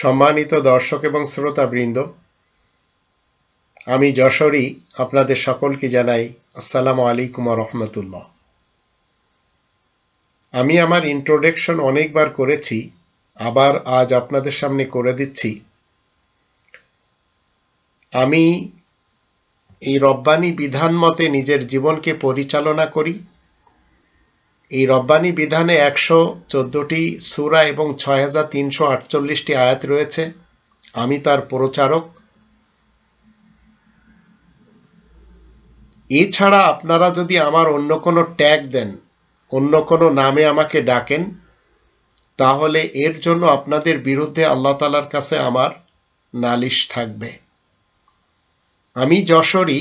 সম্মানিত দর্শক এবং শ্রোতাবৃন্দ, আমি যশোরী আপনাদের সকলকে জানাই আসসালামু আলাইকুম রহমতুল্লাহ। আমি আমার ইন্ট্রোডাকশন অনেকবার করেছি, আবার আজ আপনাদের সামনে করে দিচ্ছি। আমি এই রব্বানি বিধান মতে নিজের জীবনকে পরিচালনা করি এই রব্বানি বিধানে একশো চোদ্দটি সুরা এবং ছয় হাজার তিনশো আটচল্লিশটি আয়াত রয়েছে। আমি তার প্রচারক। এছাড়া আপনারা যদি আমার অন্য কোনো ট্যাগ দেন, অন্য কোনো নামে আমাকে ডাকেন, তাহলে এর জন্য আপনাদের বিরুদ্ধে আল্লাহ তালার কাছে আমার নালিশ থাকবে। আমি যশোরী,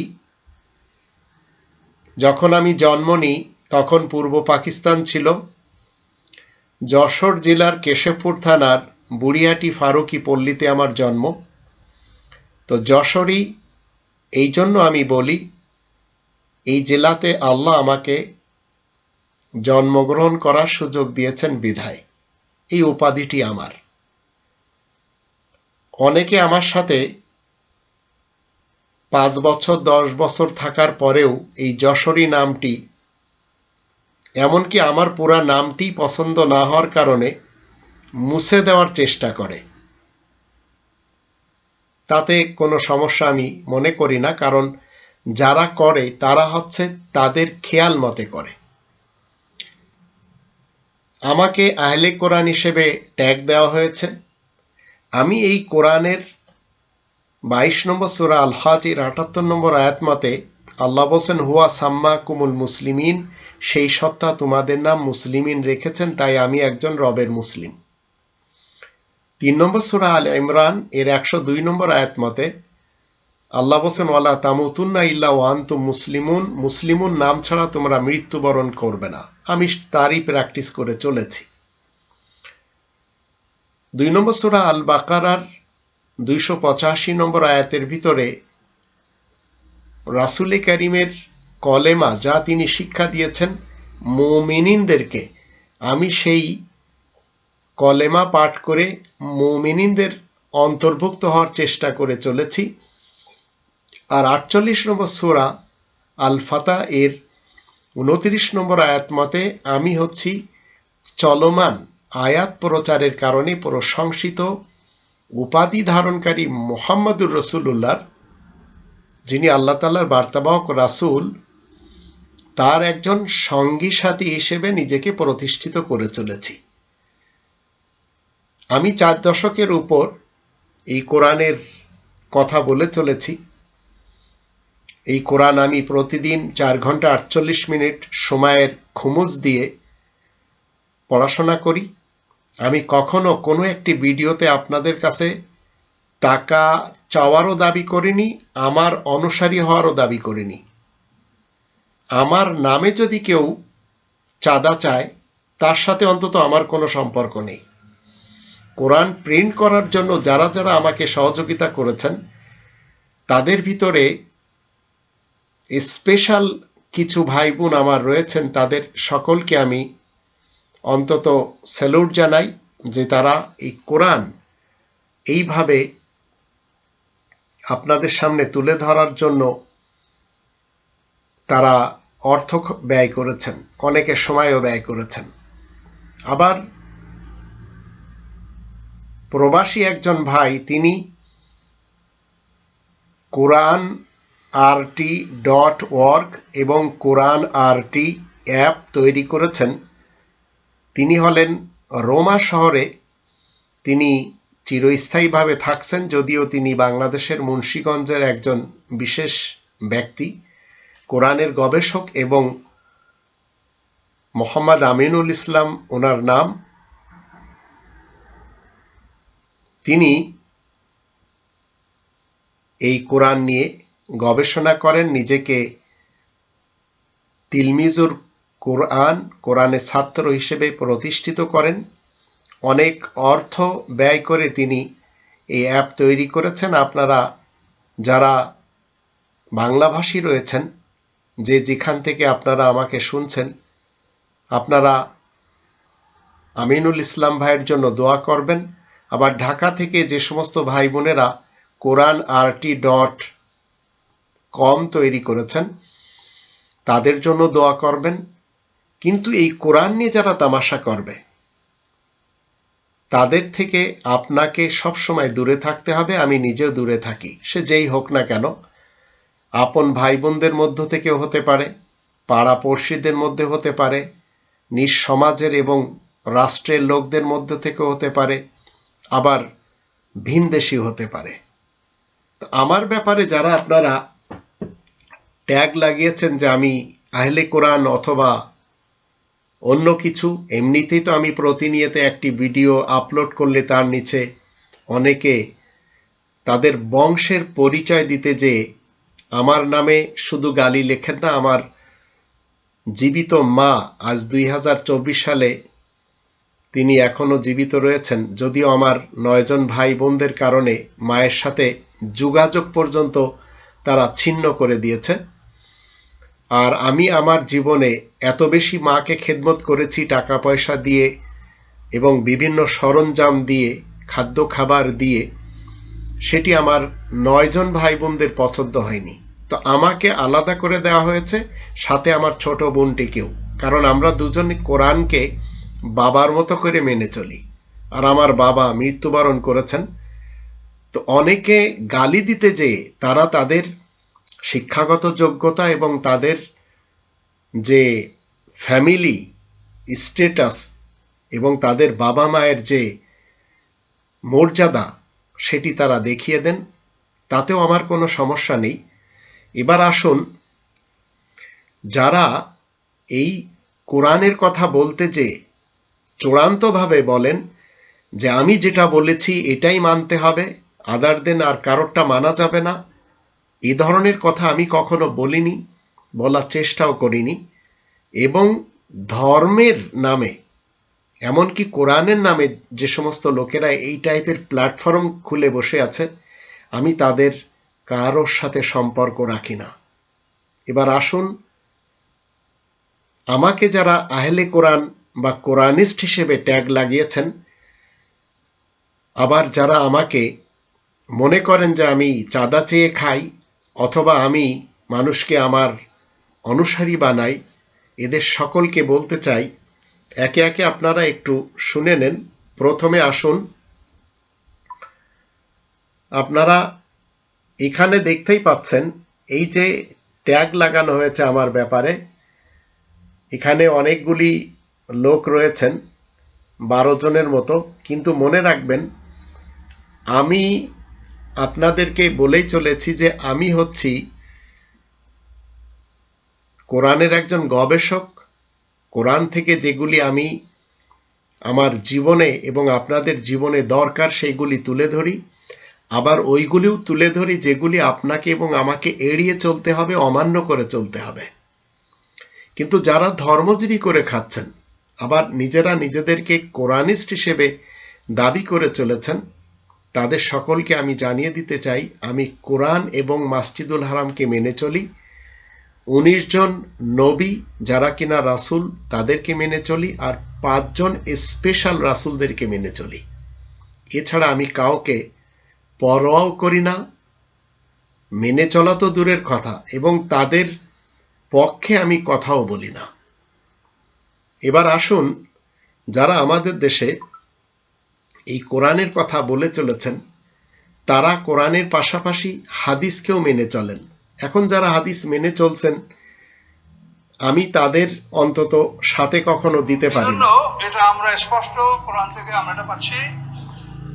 যখন আমি জন্ম নিই তখন পূর্ব পাকিস্তান ছিল। যশোর জেলার কেশবপুর থানার বুড়িয়াটি ফারুকি পল্লীতে আমার জন্ম। তো যশোরই এই জন্য আমি বলি, এই জেলাতে আল্লাহ আমাকে জন্মগ্রহণ করার সুযোগ দিয়েছেন বিধায়। এই উপাধিটি আমার। অনেকে আমার সাথে পাঁচ বছর, দশ বছর থাকার পরেও এই যশোরী নামটি এমনকি আমার পুরা নামটি পছন্দ না হওয়ার কারণে মুছে দেওয়ার চেষ্টা করে। তাতে কোনো সমস্যা আমি মনে করি না, কারণ যারা করে, তারা হচ্ছে তাদের খেয়াল মতে করে। আমাকে আহলে কোরআন হিসেবে ট্যাগ দেওয়া হয়েছে। আমি এই কোরআনের বাইশ নম্বর সুরা আল হাজির আটাত্তর নম্বর আয়াত মতে আল্লাহ বলছেন, হুয়া সাম্মা কুমুল মুসলিমিন। সেই সত্তা তোমাদের নাম মুসলিমিন রেখেছেন, তাই আমি একজন রবের মুসলিম। তিন নম্বর সুরা আল ইমরান, এর একশো দুই নম্বর আয়াত মতে, আল্লাহ বলছেন, ওয়ালা তামুতুন্না ইল্লা ওয়ান্তু মুসলিমুন মুসলিমুন নাম ছাড়া তোমরা মৃত্যুবরণ করবে না। আমি তারই প্র্যাকটিস করে চলেছি। দুই নম্বর সুরা আল বাকারার দুইশো পঁচাশি নম্বর আয়াতের ভিতরে রাসুলে করিমের কলেমা যা তিনি শিক্ষা দিয়েছেন মৌমিনিনদেরকে। আমি সেই কলেমা পাঠ করে মৌমিনিনদের অন্তর্ভুক্ত হওয়ার চেষ্টা করে চলেছি। আর আটচল্লিশ নম্বর সোরা আল ফাতা এর উনত্রিশ নম্বর আয়াত মতে আমি হচ্ছি চলমান আয়াত প্রচারের কারণে প্রশংসিত উপাধি ধারণকারী মোহাম্মদুর রসুল্লাহর যিনি আল্লাহ তাল্লার বার্তাবাহক রাসুল তার একজন সঙ্গী সাথী হিসেবে নিজেকে প্রতিষ্ঠিত করে চলেছি। আমি চার দশকের উপর এই কোরআনের কথা বলে চলেছি। এই কোরআন আমি প্রতিদিন চার ঘণ্টা আটচল্লিশ মিনিট সময়ের খুমুজ দিয়ে পড়াশোনা করি। আমি কখনো কোনো একটি ভিডিওতে আপনাদের কাছে টাকা চাওয়ারও দাবি করিনি, আমার অনুসারী হওয়ারও দাবি করিনি। আমার নামে যদি কেউ চাঁদা চায়, তার সাথে অন্তত আমার কোনো সম্পর্ক নেই। কোরআন প্রিন্ট করার জন্য যারা যারা আমাকে সহযোগিতা করেছেন, তাদের ভিতরে স্পেশাল কিছু ভাই বোন আমার রয়েছেন, তাদের সকলকে আমি অন্তত স্যালুট জানাই যে তারা এই কোরআন এইভাবে আপনাদের সামনে তুলে ধরার জন্য তারা অর্থ ব্যয় করেছেন, অনেকের সময়ও ব্যয় করেছেন। আবার প্রবাসী একজন ভাই, তিনি কোরআন আরটি ডট ওয়ার্ক এবং কোরআন আরটি অ্যাপ তৈরি করেছেন। তিনি হলেন রোমা শহরে। তিনি চিরস্থায়ীভাবে থাকছেন, যদিও তিনি বাংলাদেশের মুন্সীগঞ্জের একজন বিশেষ ব্যক্তি। কোরআনের গবেষক এবং মোহাম্মদ আমিনুল ইসলাম ওনার নাম। তিনি এই কোরআন নিয়ে গবেষণা করেন, নিজেকে তিলমিজুর কোরআন কোরআনের ছাত্র হিসেবে প্রতিষ্ঠিত করেন। অনেক অর্থ ব্যয় করে তিনি এই অ্যাপ তৈরি করেছেন। আপনারা যারা বাংলাভাষী রয়েছেন যে যেখান থেকে আপনারা আমাকে শুনছেন, আপনারা আমিনুল ইসলাম ভাইয়ের জন্য দোয়া করবেন। আবার ঢাকা থেকে যে সমস্ত ভাই বোনেরা কোরআন আরটি ডট কম তৈরি করেছেন, তাদের জন্য দোয়া করবেন। কিন্তু এই কোরআন নিয়ে যারা তামাশা করবে, তাদের থেকে আপনাকে সবসময় দূরে থাকতে হবে। আমি নিজেও দূরে থাকি, সে যেই হোক না কেন। আপন ভাই বোনদের মধ্য থেকেও হতে পারে, পাড়া পড়শিদের মধ্যে হতে পারে, নিজ সমাজের এবং রাষ্ট্রের লোকদের মধ্যে থেকে হতে পারে, আবার ভিনদেশি হতে পারে। তো আমার ব্যাপারে যারা আপনারা ট্যাগ লাগিয়েছেন যে আমি আহলে কোরআন অথবা অন্য কিছু, এমনিতেই তো আমি প্রতিনিয়ত একটি ভিডিও আপলোড করলে তার নিচে অনেকে তাদের বংশের পরিচয় দিতে যে আমার নামে শুধু গালি লেখেন না, আমার জীবিত মা আজ দুই হাজার চব্বিশ সালে তিনি এখনও জীবিত রয়েছেন। যদিও আমার নয়জন ভাই বোনদের কারণে মায়ের সাথে যোগাযোগ পর্যন্ত তারা ছিন্ন করে দিয়েছে আর আমি আমার জীবনে এত বেশি মাকে খেদমত করেছি টাকা পয়সা দিয়ে এবং বিভিন্ন সরঞ্জাম দিয়ে, খাদ্য খাবার দিয়ে সেটি আমার নয়জন ভাই বোনদের পছন্দ হয়নি। তো আমাকে আলাদা করে দেওয়া হয়েছে, সাথে আমার ছোট বোনটিকেও। কারণ আমরা দুজন কোরআনকে বাবার মতো করে মেনে চলি। আর আমার বাবা মৃত্যুবরণ করেছেন। তো অনেকে গালি দিতে যেয়ে তারা তাদের শিক্ষাগত যোগ্যতা এবং তাদের যে ফ্যামিলি স্টেটাস এবং তাদের বাবা মায়ের যে মর্যাদা সেটি তারা দেখিয়ে দেন, তাতেও আমার কোনো সমস্যা নেই। এবার আসুন, যারা এই কোরআনের কথা বলতে যে চূড়ান্তভাবে বলেন যে আমি যেটা বলেছি এটাই মানতে হবে আদার দেন আর কারোরটা মানা যাবে না, এ ধরনের কথা আমি কখনো বলিনি, বলার চেষ্টাও করিনি, এবং ধর্মের নামে এমনকি কোরআনের নামে যে সমস্ত লোকেরা এই টাইপের প্ল্যাটফর্ম খুলে বসে আছে, আমি তাদের কারোর সাথে সম্পর্ক রাখি না। এবার আসুন, আমাকে যারা আহলে কোরআন বা কোরআনিস্ট হিসেবে ট্যাগ লাগিয়েছেন, আবার যারা আমাকে মনে করেন যে আমি চাঁদা চেয়ে খাই অথবা আমি মানুষকে আমার অনুসারী বানাই, এদের সকলকে বলতে চাই একে একে আপনারা একটু শুনে নেন। প্রথমে আসুন। আপনারা এখানে দেখতেই পাচ্ছেন, এই যে ট্যাগ লাগানো হয়েছে আমার ব্যাপারে, এখানে অনেকগুলি লোক রয়েছেন, বারো জনের মতো। কিন্তু মনে রাখবেন, আমি আপনাদেরকে বলেই চলেছি যে আমি হচ্ছি কোরআনের একজন গবেষক কোরআন থেকে যেগুলি আমি আমার জীবনে এবং আপনাদের জীবনে দরকার, সেইগুলি তুলে ধরি। আবার ওইগুলিও তুলে ধরি যেগুলি আপনাকে এবং আমাকে এড়িয়ে চলতে হবে, অমান্য করে চলতে হবে। কিন্তু যারা ধর্মজীবী করে খাচ্ছেন, আবার নিজেরা নিজেদেরকে কোরআনিস্ট হিসেবে দাবি করে চলেছেন, তাদের সকলকে আমি জানিয়ে দিতে চাই, আমি কোরআন এবং মাসজিদুল হারামকে মেনে চলি। উনিশ জন নবী যারা কিনা রাসুল তাদেরকে মেনে চলি আর পাঁচজন স্পেশাল রাসুলদেরকে মেনে চলি। এছাড়া আমি কাউকে পরোয়াও করি না, মেনে চলা তো দূরের কথা এবং তাদের পক্ষে আমি কথাও বলি না। এবার আসুন যারা আমাদের দেশে এই কোরআনের কথা বলে চলেছেন, তারা কোরআনের পাশাপাশি হাদিসকেও মেনে চলেন। এখন যারা হাদিস মেনে চলছেন আমি তাদের অন্তত সাথে কখনো দিতে পারি এটা আমরা স্পষ্ট কোরআন থেকে আমরা এটা পাচ্ছি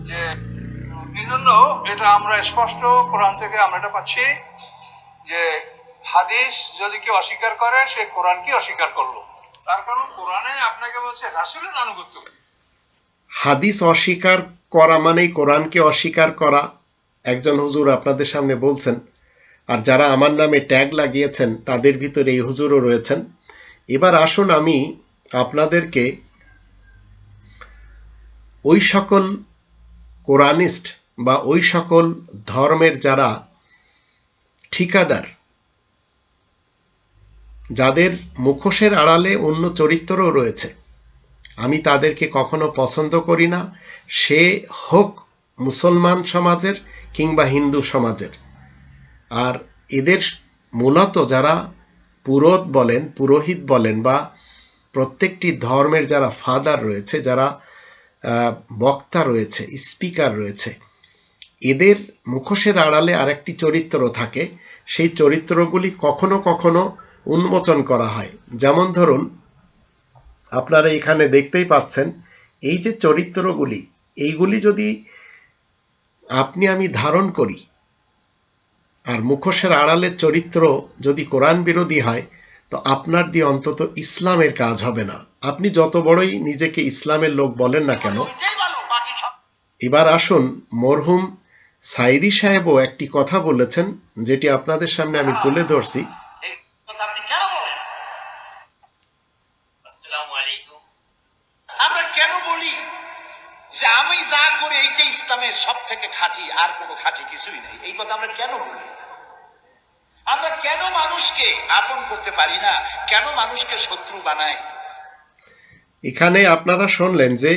যে এই জন্য এটা আমরা স্পষ্ট কোরআন থেকে আমরা এটা পাচ্ছি যে হাদিস যদি কেউ অস্বীকার করে সে কোরআনকে অস্বীকার করল। তার কারণ কোরআনে আপনাকে বলছে রাসুলের আনুগত্য হাদিস অস্বীকার করা মানেই কোরআনকে অস্বীকার করা। একজন হুজুর আপনাদের সামনে বলছেন আর যারা আমার নামে ট্যাগ লাগিয়েছেন, তাদের ভিতরে এই হুজুরও রয়েছেন। এবার আসুন আমি আপনাদেরকে ওই সকল কোরআনিস্ট বা ওই সকল ধর্মের যারা ঠিকাদার, যাদের মুখোশের আড়ালে অন্য চরিত্রও রয়েছে, আমি তাদেরকে কখনো পছন্দ করি না। সে হোক মুসলমান সমাজের কিংবা হিন্দু সমাজের। আর এদের মূলত যারা পুরোত বলেন, পুরোহিত বলেন বা প্রত্যেকটি ধর্মের যারা ফাদার রয়েছে, যারা বক্তা রয়েছে, স্পিকার রয়েছে, এদের মুখোশের আড়ালে আরেকটি চরিত্র থাকে। সেই চরিত্রগুলি কখনো কখনো উন্মোচন করা হয়। যেমন ধরুন, আপনারা এখানে দেখতেই পাচ্ছেন, এই যে চরিত্রগুলি, এইগুলি যদি আপনি আমি ধারণ করি আর মুখোশের আড়ালের চরিত্র যদি কোরআন বিরোধী হয় তো আপনার দিয়ে অন্তত ইসলামের কাজ হবে না। আপনি যত বড়ই নিজেকে ইসলামের লোক বলেন না কেন এবার আসুন মরহুম সাইদি সাহেবও একটি কথা বলেছেন যেটি আপনাদের সামনে আমি তুলে ধরছি। যে আমি যা করি এইটা ইসলামের সব থেকে খাঁটি আর কোনো খাঁটি কিছুই নেই? এই কথা আমরা কেন মানুষকে আপন করতে পারি না, কেন মানুষকে শত্রু বানাই? এখানে আপনারা শুনলেন যে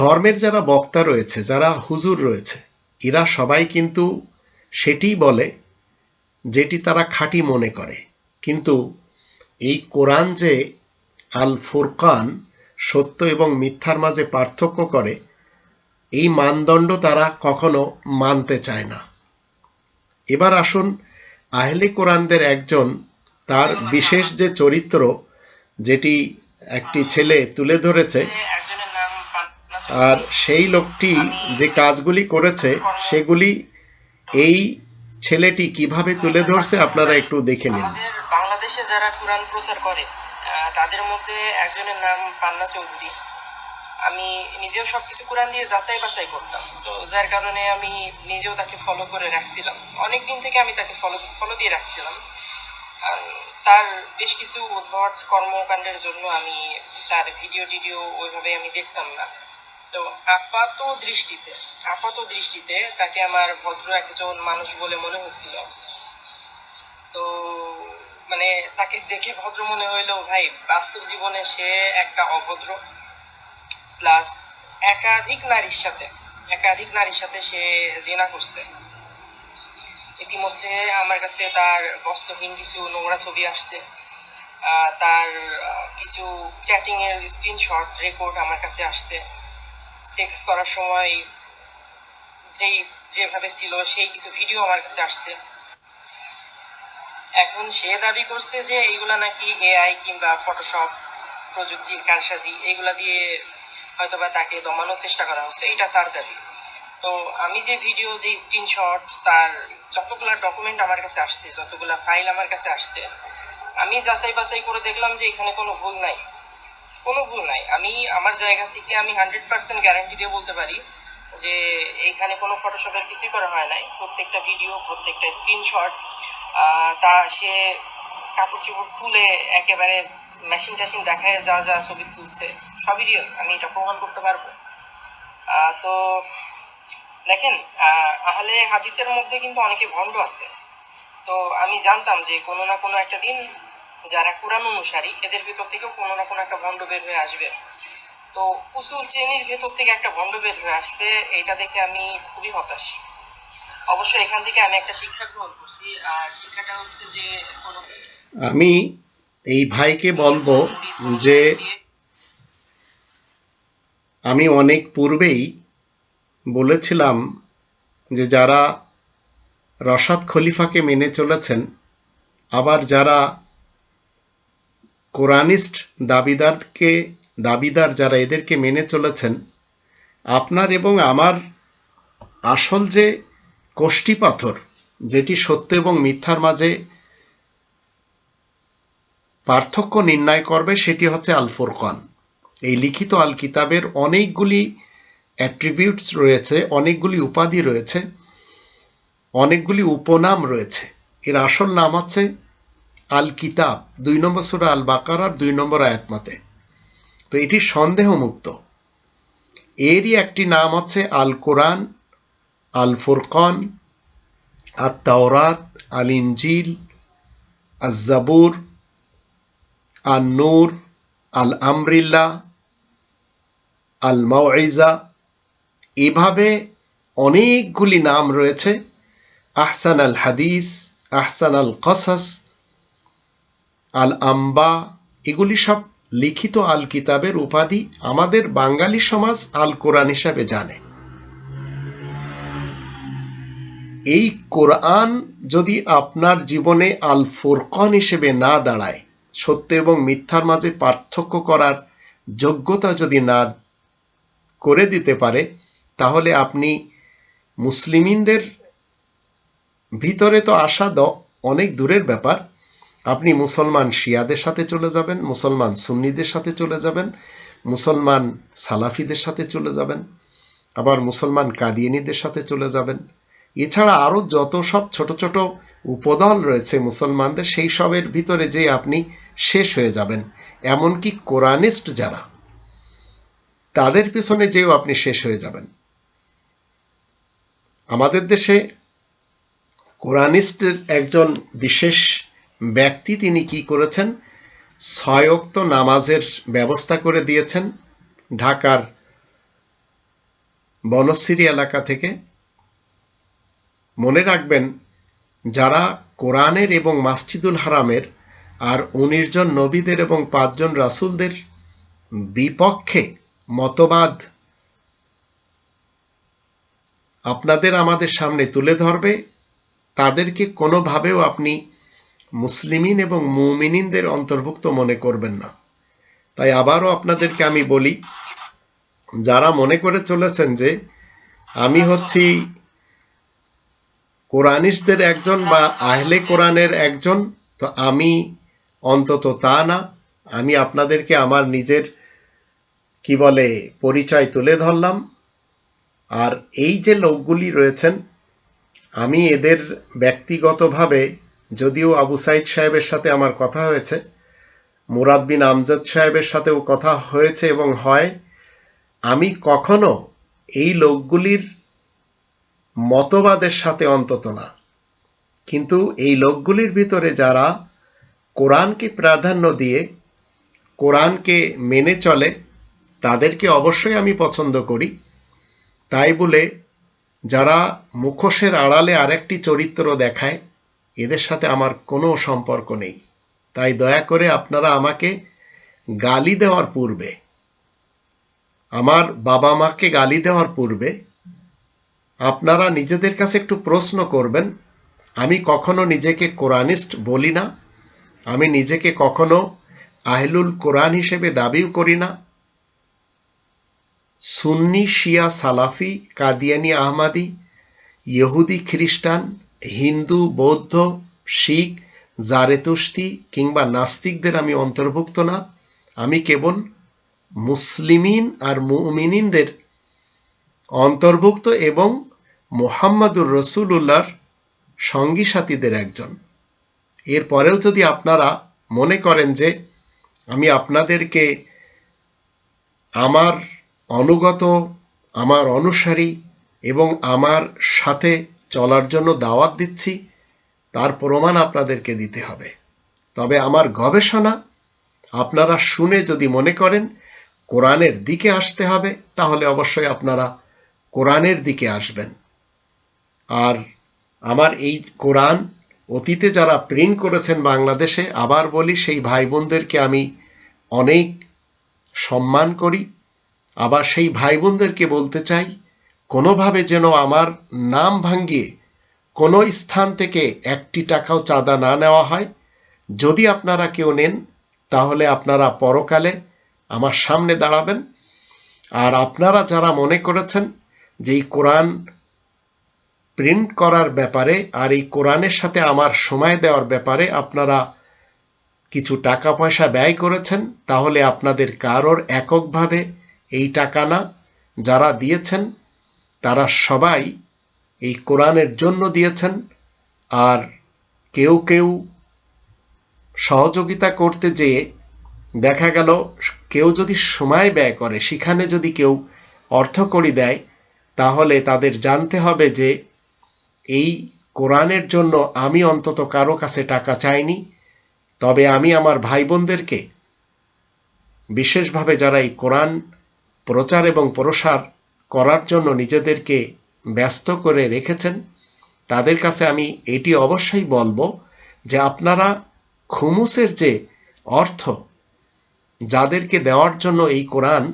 ধর্মের যারা বক্তা রয়েছে, যারা হুজুর রয়েছে, এরা সবাই কিন্তু সেটি বলে যেটি তারা খাঁটি মনে করে। কিন্তু এই কোরআন যে আল ফুরকান সত্য এবং মিথ্যার মাঝে পার্থক্য করে, এই মানদণ্ড তারা কখনো মানতে চায় না। এবার আসুন আহলে কোরআনদের একজন তার বিশেষ যে চরিত্র যেটি একটি ছেলে তুলে ধরেছে পান্না আর সেই লোকটি যে কাজগুলি করেছে সেগুলি এই ছেলেটি কীভাবে তুলে ধরছে আপনারা একটু দেখে নিন। বাংলাদেশে যারা কোরআন প্রচার করে তাদের মধ্যে একজনের নাম পান্না চৌধুরী। আমি নিজেও সবকিছু কোরআন দিয়ে যাচাই বাছাই করতাম। তো যার কারণে আমি নিজেও তাকে ফলো করে রাখছিলাম। অনেক দিন থেকে আমি তাকে ফলো ফলো দিয়ে রাখছিলাম। তার বেশ কিছু উদ্ভট কর্মকাণ্ডের জন্য আমি তার ভিডিও টিডিও ওইভাবে আমি দেখতাম না। তো আপাত দৃষ্টিতে আপাত দৃষ্টিতে তাকে আমার ভদ্র একজন মানুষ বলে মনে হয়েছিল। তো মানে তাকে দেখে ভদ্র মনে হইলেও ভাই, বাস্তব জীবনে সে একটা অভদ্র। প্লাস একাধিক নারীর সাথে, একাধিক নারীর সাথে সে জেনা করছে। ইতিমধ্যে আমার কাছে তার বস্ত্রহীন কিছু নোংরা ছবি আসছে তার কিছু চ্যাটিং এর স্ক্রিনশট রেকর্ড আমার কাছে আসছে। সেক্স করার সময় যেই, যেভাবে ছিল সেই কিছু ভিডিও আমার কাছে আসছে। এখন সে দাবি করছে যে এগুলা নাকি এআই কিংবা ফটোশপ প্রযুক্তির কারসাজি, এগুলা দিয়ে হয়তোবা তাকে দমানোর চেষ্টা করা হচ্ছে, এটা তার দাবি। তো আমি যে ভিডিও যে স্ক্রিনশট তার যতগুলা ডকুমেন্ট আমার কাছে আসছে, যতগুলা ফাইল আমার কাছে আসছে, আমি যাচাই বাছাই করে দেখলাম যে এখানে কোনো ভুল নাই। কোনো ভুল নাই। আমি আমার জায়গা থেকে আমি হান্ড্রেড পার্সেন্ট গ্যারান্টি দিয়ে বলতে পারি যে এখানে কোনো ফটোশপের কিছুই করা হয় নাই। প্রত্যেকটা ভিডিও প্রত্যেকটা স্ক্রিনশট তা সে কাপড় চোপড় খুলে একেবারে মেশিন টেশিন দেখায় যা যা ছবি তুলছে। সবই রিয়েল আমি এটা প্রমাণ করতে পারব। তো দেখেন আহলে হাদিসের মধ্যে কিন্তু অনেকে ভণ্ড আছে। তো আমি জানতাম যে কোনো না কোনো একটা দিন যারা কোরআন অনুসারী, এদের ভেতর থেকেও কোনো না কোনো একটা ভণ্ড বের হয়ে আসবে। তো উঁচু শ্রেণির ভেতর থেকে একটা ভণ্ড বের হয়ে আসছে এটা দেখে আমি খুবই হতাশ। অবশ্যই এখান থেকে আমি একটা শিক্ষা গ্রহণ করছি, আর শিক্ষাটা হচ্ছে যে কোনো আমি এই ভাইকে বলব যে আমি অনেক পূর্বেই বলেছিলাম যে যারা রশাদ খলিফাকে মেনে চলেছেন, আবার যারা কোরআনিস্ট দাবিদারকে, দাবিদার যারা এদেরকে মেনে চলেছেন, আপনার এবং আমার আসল যে কোষ্ঠী পাথর, যেটি সত্য এবং মিথ্যার মাঝে পার্থক্য নির্ণয় করবে, সেটি হচ্ছে আল ফুরকান এই লিখিত আল কিতাবের অনেকগুলি অ্যাট্রিবিউটস রয়েছে, অনেকগুলি উপাধি রয়েছে, অনেকগুলি উপনাম রয়েছে। এর আসল নাম হচ্ছে আল কিতাব দুই নম্বর সুরা আল বাকারার দুই নম্বর আয়াতমাতে তো এটি সন্দেহমুক্ত। এরই একটি নাম হচ্ছে আল কোরআন আল ফুরকান আত তাওরাত আল ইঞ্জিল আজ জাবুর আর নূর আল আমরিল্লা আল মাওইজা এভাবে অনেকগুলি নাম রয়েছে। আহসান আল হাদিস আহসান আল কসাস আল আম্বা এগুলি সব লিখিত আল কিতাবের উপাধি আমাদের বাঙালি সমাজ আল কোরআন হিসাবে জানে। এই কোরআন যদি আপনার জীবনে আল ফুরকন হিসেবে না দাঁড়ায়, সত্য এবং মিথ্যার মাঝে পার্থক্য করার যোগ্যতা যদি না করে দিতে পারে, তাহলে আপনি মুসলিমিনদের ভিতরে তো আসা দ অনেক দূরের ব্যাপার। আপনি মুসলমান শিয়াদের সাথে চলে যাবেন, মুসলমান সুন্নিদের সাথে চলে যাবেন, মুসলমান সালাফিদের সাথে চলে যাবেন, আবার মুসলমান কাদিয়ানিদের সাথে চলে যাবেন। এছাড়া আরও যত সব ছোট ছোট উপদল রয়েছে মুসলমানদের, সেই সবের ভিতরে যে আপনি শেষ হয়ে যাবেন। এমনকি কোরআনিস্ট যারা তাদের পিছনে যেও আপনি শেষ হয়ে যাবেন। আমাদের দেশে কোরআনিস্টের একজন বিশেষ ব্যক্তি তিনি কি করেছেন? ছয়ক্ত নামাজের ব্যবস্থা করে দিয়েছেন ঢাকার বনশ্রী এলাকা থেকে। মনে রাখবেন, যারা কোরআনের এবং মাসজিদুল হারামের আর উনিশ জন নবীদের এবং পাঁচজন রাসূলদের বিপক্ষে মতবাদ আপনাদের আমাদের সামনে তুলে ধরবে, তাদেরকে কোনোভাবেও আপনি মুসলিমিন এবং মুমিনিনদের অন্তর্ভুক্ত মনে করবেন না। তাই আবারও আপনাদেরকে আমি বলি, যারা মনে করে চলেছেন যে আমি হচ্ছি কোরআনিস্টদের একজন বা আহলে কোরআনের একজন, তো আমি অন্তত তা না, আমি আপনাদেরকে আমার নিজের কি বলে, পরিচয় তুলে ধরলাম। আর এই যে লোকগুলি রয়েছেন, আমি এদের ব্যক্তিগতভাবে, যদিও আবু সাইদ সাহেবের সাথে আমার কথা হয়েছে, মুরাদ বিন আমজাদ সাহেবের সাথেও কথা হয়েছে এবং হয়, আমি কখনো এই লোকগুলির মতবাদের সাথে অন্তত না। কিন্তু এই লোকগুলির ভিতরে যারা কোরআনকে প্রাধান্য দিয়ে, কোরআনকে মেনে চলে তাদেরকে অবশ্যই আমি পছন্দ করি। তাই বলে যারা মুখোশের আড়ালে আরেকটি চরিত্র দেখায়, এদের সাথে আমার কোনো সম্পর্ক নেই। তাই দয়া করে আপনারা আমাকে গালি দেওয়ার পূর্বে, আমার বাবা মাকে গালি দেওয়ার পূর্বে, আপনারা নিজেদের কাছে একটু প্রশ্ন করবেন, আমি কখনো নিজেকে কোরআনিস্ট বলি না, আমি নিজেকে কখনো আহলুল কোরআন হিসেবে দাবিও করি না সুন্নি, শিয়া, সালাফি, কাদিয়ানি, আহমাদি, ইহুদি, খ্রিস্টান, হিন্দু, বৌদ্ধ, শিখ জারেতুস্তি কিংবা নাস্তিকদের আমি অন্তর্ভুক্ত না। আমি কেবল মুসলিমিন আর মুমিনিনদের অন্তর্ভুক্ত এবং মোহাম্মদুর রসুল্লাহর সঙ্গী সাথীদের একজন। এরপরেও যদি আপনারা মনে করেন যে আমি আপনাদেরকে আমার অনুগত, আমার অনুসারী এবং আমার সাথে চলার জন্য দাওয়াত দিচ্ছি, তার প্রমাণ আপনাদেরকে দিতে হবে। তবে আমার গবেষণা, আপনারা শুনে যদি মনে করেন, কোরআনের দিকে আসতে হবে, তাহলে অবশ্যই আপনারা কোরআনের দিকে আসবেন। আর আমার এই কোরআন অতীতে যারা প্রিন্ট করেছেন বাংলাদেশে, আবার বলি, সেই ভাই বোনদেরকে আমি অনেক সম্মান করি। আবার সেই ভাই বোনদেরকে বলতে চাই, কোনোভাবে যেন আমার নাম ভাঙ্গিয়ে কোনো স্থান থেকে একটি টাকাও চাঁদা না নেওয়া হয়। যদি আপনারা কেউ নেন, তাহলে আপনারা পরকালে আমার সামনে দাঁড়াবেন। আর আপনারা যারা মনে করেছেন যে এই কোরআন প্রিন্ট করার ব্যাপারে আর এই কোরআনের সাথে আমার সময় দেওয়ার ব্যাপারে আপনারা কিছু টাকা পয়সা ব্যয় করেছেন, তাহলে আপনাদের কারোর এককভাবে এই টাকা না যারা দিয়েছেন, তারা সবাই এই কোরআনের জন্য দিয়েছেন। আর কেউ কেউ সহযোগিতা করতে যেয়ে দেখা গেল, কেউ যদি সময় ব্যয় করে, সেখানে যদি কেউ অর্থকড়ি দেয়, তাহলে তাদের জানতে হবে যে এই কোরআনের জন্য আমি অন্তত কারও কাছে টাকা চাইনি। তবে আমি আমার ভাই বোনদেরকে বিশেষভাবে যারা এই কোরআন প্রচার এবং প্রসার করার জন্য নিজেদেরকে ব্যস্ত করে রেখেছেন, তাদের কাছে আমি এটি অবশ্যই বলব যে আপনারা খুমুসের যে অর্থ যাদেরকে দেওয়ার জন্য এই কোরআন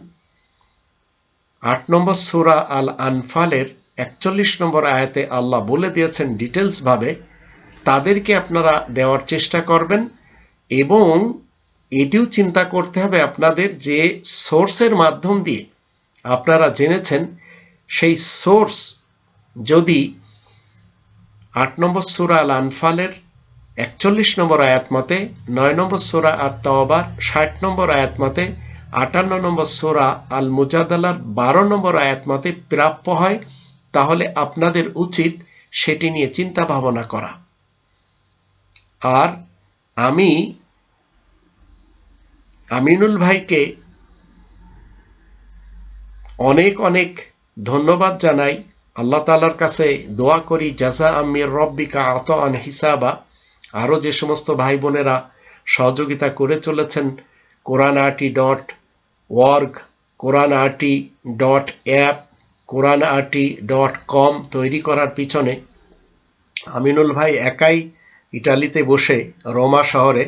আট নম্বর সুরা আল আনফালের একচল্লিশ নম্বর আয়াতে আল্লাহ বলে দিয়েছেন ডিটেলসভাবে তাদেরকে আপনারা দেওয়ার চেষ্টা করবেন এবং এটিও চিন্তা করতে হবে আপনাদের যে সোর্সের মাধ্যম দিয়ে আপনারা জেনেছেন, সেই সোর্স যদি আট নম্বর সুরা আল আনফালের একচল্লিশ নম্বর আয়াত মতে, নয় নম্বর সুরা আত তাওবার ষাট নম্বর আয়াত মতে, আটান্ন নম্বর সুরা আল মুজাদালার বারো নম্বর আয়াত মতে প্রাপ্য হয়, তাহলে আপনাদের উচিত সেটি নিয়ে চিন্তা ভাবনা করা। আর আমি আমিনুল ভাইকে অনেক অনেক ধন্যবাদ জানাই। আল্লাহ তালার কাছে দোয়া করি জাজা আমির রব্বিকা আত আন হিসাবা। আরও যে সমস্ত ভাই বোনেরা সহযোগিতা করে চলেছেন, কোরআন আরটি ডট ওয়ার্গ কোরআন আরটি ডট অ্যাপ কোরআন আরটি ডট কম তৈরি করার পিছনে আমিনুল ভাই একাই ইটালিতে বসে রোমা শহরে।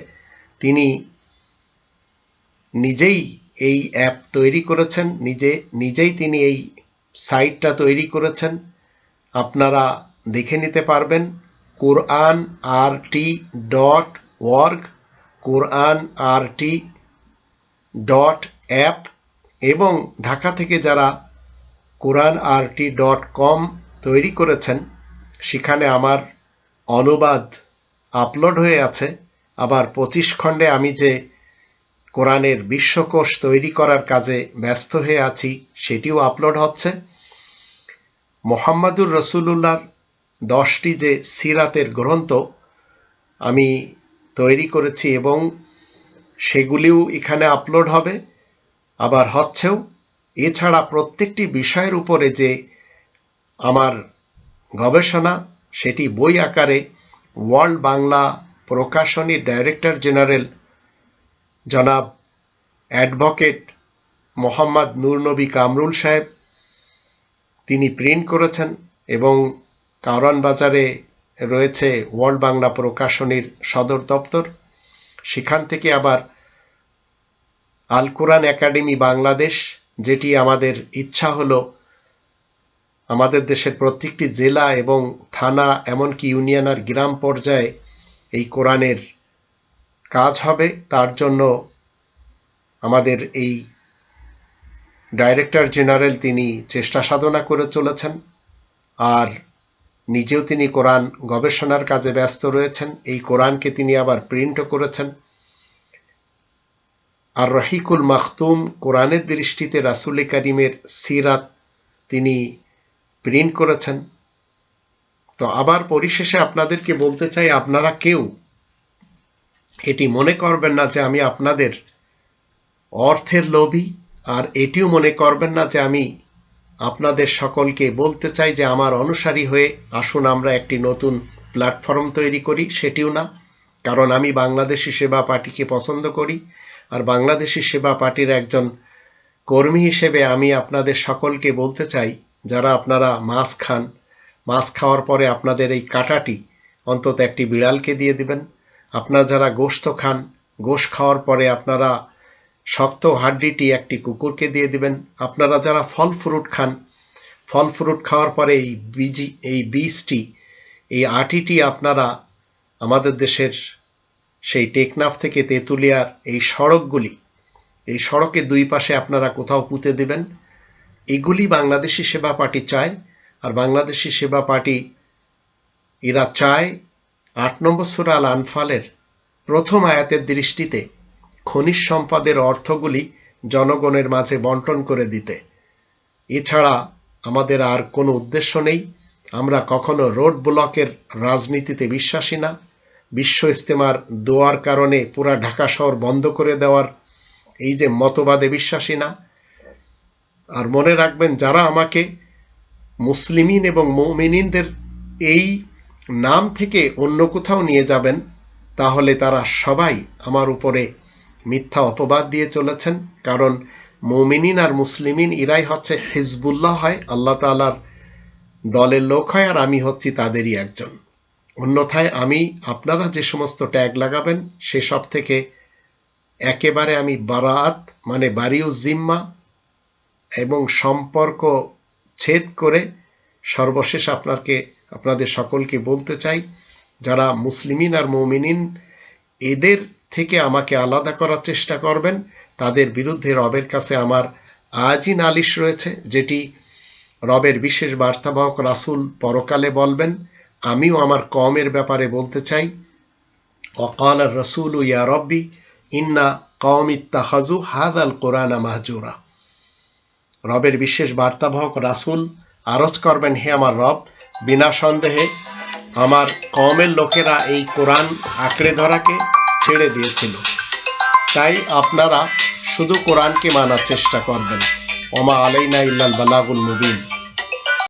তিনি নিজেই এই অ্যাপ তৈরি করেছেন, নিজে, নিজেই তিনি এই সাইটটা তৈরি করেছেন। আপনারা দেখে নিতে পারবেন কোরআন আর টি ডট ওয়ার্ক কোরআন আর টি ডট অ্যাপ এবং ঢাকা থেকে যারা কোরআন আর টি ডট কম তৈরি করেছেন, সেখানে আমার অনুবাদ আপলোড হয়ে আছে। আবার পঁচিশ খণ্ডে আমি যে কোরআনের বিশ্বকোষ তৈরি করার কাজে ব্যস্ত হয়ে আছি, সেটিও আপলোড হচ্ছে। মোহাম্মদুর রসুলুল্লাহর দশটি যে সিরাতের গ্রন্থ আমি তৈরি করেছি এবং সেগুলিও এখানে আপলোড হবে, আবার হচ্ছেও। এছাড়া প্রত্যেকটি বিষয়ের উপরে যে আমার গবেষণা, সেটি বই আকারে ওয়ার্ল্ড বাংলা প্রকাশনী ডাইরেক্টর জেনারেল জনাব অ্যাডভোকেট মোহাম্মদ নূরনবী কামরুল সাহেব। তিনি প্রিন্ট করেছেন এবং কারওয়ান বাজারে রয়েছে ওয়ার্ল্ড বাংলা প্রকাশনীর সদর দপ্তর। সেখান থেকে আবার আল কোরআন একাডেমি বাংলাদেশ, যেটি আমাদের ইচ্ছা হলো আমাদের দেশের প্রত্যেকটি জেলা এবং থানা, এমনকি ইউনিয়ন আর গ্রাম পর্যায়ে এই কোরআনের কাজ হবে, তার জন্য আমাদের এই ডাইরেক্টর জেনারেল তিনি চেষ্টা সাধনা করে চলেছেন, আর নিজেও তিনি কোরআন গবেষণার কাজে ব্যস্ত রয়েছেন, এই কোরআনকে তিনি আবার প্রিন্টও করেছেন। আর রহিকুল মাখতুম কোরআনের দৃষ্টিতে রাসুল করিমের সিরাত তিনি প্রিন্ট করেছেন। তো আবার পরিশেষে আপনাদেরকে বলতে চাই, আপনারা কেউ এটি মনে করবেন না যে আমি আপনাদের অর্থের লোভী, আর এটিও মনে করবেন না যে আমি আপনাদের সকলকে বলতে চাই যে আমার অনুসারী হয়ে আসুন, আমরা একটি নতুন প্ল্যাটফর্ম তৈরি করি। সেটিও না, কারণ আমি বাংলাদেশি সেবা পার্টিকে পছন্দ করি, আর বাংলাদেশি সেবা পার্টির একজন কর্মী হিসেবে আমি আপনাদের সকলকে বলতে চাই, যারা আপনারা মাছ খান, মাছ খাওয়ার পরে আপনাদের এই কাঁটাটি অন্তত একটি বিড়ালকে দিয়ে দিবেন। আপনারা যারা গোশত খান, গোশ খাওয়ার পরে আপনারা শক্ত হাড্ডিটি একটি কুকুরকে দিয়ে দিবেন। আপনারা যারা ফল ফ্রুট খান, ফল ফ্রুট খাওয়ার পরে এই বীজি, এই বীজটি, এই আটিটি আপনারা আমাদের দেশের সেই টেকনাফ থেকে তেঁতুলিয়ার এই সড়কগুলি, এই সড়কের দুই পাশে আপনারা কোথাও পুঁতে দেবেন। এগুলি বাংলাদেশি সেবা পার্টি চায়, আর বাংলাদেশি সেবা পার্টি এরা চায় আট নম্বর সুরা আল আনফালের প্রথম আয়াতের দৃষ্টিতে খনিজ সম্পদের অর্থগুলি জনগণের মাঝে বন্টন করে দিতে। এছাড়া আমাদের আর কোনো উদ্দেশ্য নেই। আমরা কখনো রোড ব্লকের রাজনীতিতে বিশ্বাসী না। বিশ্ব ইস্তেমার দোয়ার কারণে পুরা ঢাকা শহর বন্ধ করে দেওয়ার এই যে মতবাদে বিশ্বাসী না। আর মনে রাখবেন, যারা আমাকে মুসলিমিন এবং মৌমিনিনদের এই নাম থেকে অন্য কোথাও নিয়ে যাবেন, তাহলে তারা সবাই আমার উপরে মিথ্যা অপবাদ দিয়ে চলেছেন। কারণ মৌমিনিন আর মুসলিমিন ইরাই হচ্ছে হিজবুল্লাহ হয়, আল্লাহ তালার দলের লোক হয় আর আমি হচ্ছি তাদেরই একজন। অন্যথায় আমি, আপনারা যে সমস্ত ট্যাগ লাগাবেন সেসব থেকে একেবারে আমি বারাত মানে বারিউ জিম্মা এবং সম্পর্ক ছেদ করে সর্বশেষ আপনাকে আপনাদের সকলকে বলতে চাই, যারা মুসলিমিন আর মৌমিনিন, এদের থেকে আমাকে আলাদা করার চেষ্টা করবেন। তাদের বিরুদ্ধে রবের কাছে আমার আজই নালিশ রয়েছে, যেটি রবের বিশেষ বার্তাবাহক রাসূল পরকালে বলবেন, আমিও আমার কমের ব্যাপারে বলতে চাই। অকাল রসুল, ইয়া রব্বি, ইন্না কম ইত্তাহাজু হাদ আল কোরআনা মাহজুরা। রবের বিশেষ বার্তাবাহক রাসূল আরজ করবেন, হে আমার রব বিনা সন্দেহে আমার কমের লোকেরা এই কোরআন আঁকড়ে ধরাকে ছেড়ে দিয়েছিল। তাই আপনারা শুধু কোরআনকে মানার চেষ্টা করবেন। ওমা আলাইনা ইল্লাল বালাগুল মুবিন।